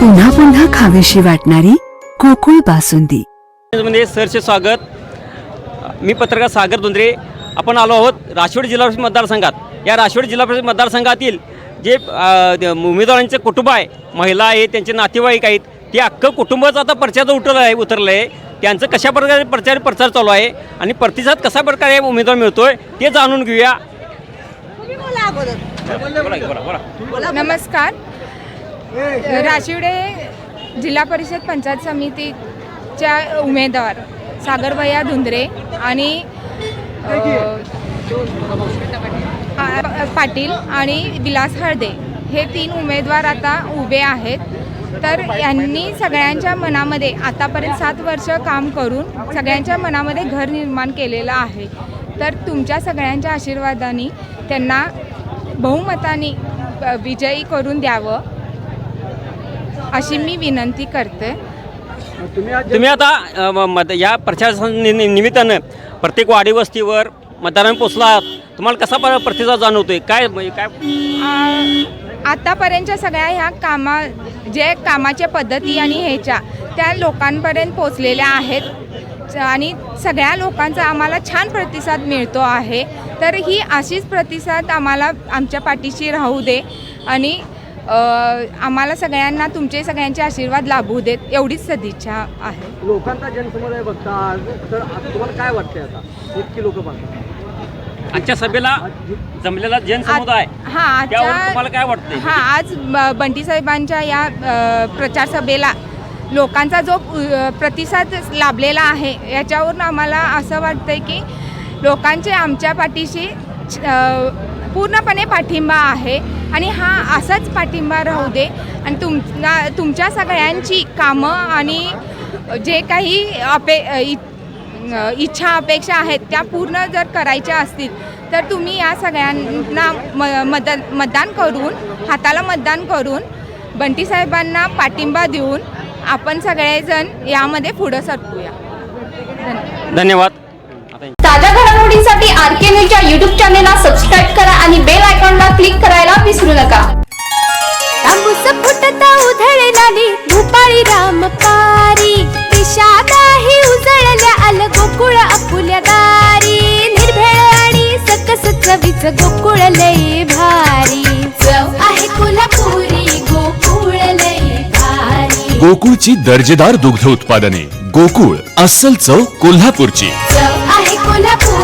पुन्हा पुन्हा खावीशी वाटणारी गोकुळ बासुंदी. मध्ये सरचे स्वागत. मी पत्रकार सागर धुंद्रे. आपण आलो आहोत राजवाडी जिल्हा परिषद मतदारसंघात. या राजवाडी जिल्हा परिषद मतदारसंघातील जे उमेदवारांचे कुटुंब आहे महिला आहेत त्यांचे नातेवाईक आहेत ते अख्खं कुटुंबच आता प्रचारात उठलं आहे उतरलं आहे त्यांचं कशा प्रकारे प्रचार प्रचार चालू आहे आणि प्रतिसाद कशा प्रकारे उमेदवार मिळतोय ते जाणून घेऊया. नमस्कार. राशिवडे जिल्हा परिषद पंचायत समितीच्या उमेदवार सागरभैया धुंद्रे आणि पाटील आणि विलास हळदे हे तीन उमेदवार आता उभे आहेत. तर यांनी सगळ्यांच्या मनामध्ये आतापर्यंत सात वर्ष काम करून सगळ्यांच्या मनामध्ये घर निर्माण केलेलं आहे. तर तुमच्या सगळ्यांच्या आशीर्वादाने त्यांना बहुमताने विजयी करून द्यावं. अशी मी विनंती करते. तुम्ही आता अ, म- मत या प्रचार निमित्तानं प्रत्येक वाडी वस्तीवर मतदारांना पोचला आहात. तुम्हाला कसा प- प्रतिसाद जाणवतोय? काय म्हणजे काय? आ- आतापर्यंतच्या सगळ्या ह्या कामा जे कामाच्या पद्धती आणि ह्याच्या त्या लोकांपर्यंत पोचलेल्या आहेत. आणि सगळ्या लोकांचा आम्हाला छान प्रतिसाद मिळतो आहे. तर ही अशीच प्रतिसाद आम्हाला आमच्या पाठीशी राहू दे. आणि अ, आम्हाला सगळ्यांना तुमचे सगळ्यांचे आशीर्वाद लाभू देत एवढीच सदिच्छा आहे. लोकांचा जनसमुदाय बघता तर तुम्हाला काय वाटतंय आता? इतकी लोक बघतात आजच्या सभेला जमलेला जनसमुदाय हां त्यावर आजच्या तुम्हाला काय वाटतंय? हां आज ब- बंटी साहेबांच्या या अ, प्रचार सभेला लोकांचा जो अ, प्रतिसाद लाभलेला आहे याच्यावरून आम्हाला असं वाटतंय की लोकांचे आमच्या पाठीशी अ, पूर्णपणे पाठिंबा आहे. आणि हा असाच पाठिंबा राहू दे. आणि तुम तुमच्या सगळ्यांची कामं आणि जे काही अपे इच्छा अपेक्षा आहेत त्या पूर्ण जर करायच्या असतील तर तुम्ही या सगळ्यांना म मतदान मतदान करून हाताला मतदान करून बंटी साहेबांना पाठिंबा देऊन आपण सगळेजण यामध्ये पुढं सरकूया. धन्यवाद. ताज्या घडामोडींसाठी आर के न्यूजच्या युट्यूब चॅनेलला सबस्क्राईब तांबूस फुटता उधळणारी भूपाळी रामपारी. दिशादाही उजळल्या आल गोकुळ आपुल्या दारी. निर्भेळ आणि सकस चवीच गोकुळ लई भारी. चव आहे कोल्हापुरी गोकुळ लई भारी. गोकुळची दर्जेदार दुग्ध उत्पादने. गोकुळ अस्सल चव कोल्हापूरची. चव आहे कोल्हापुरी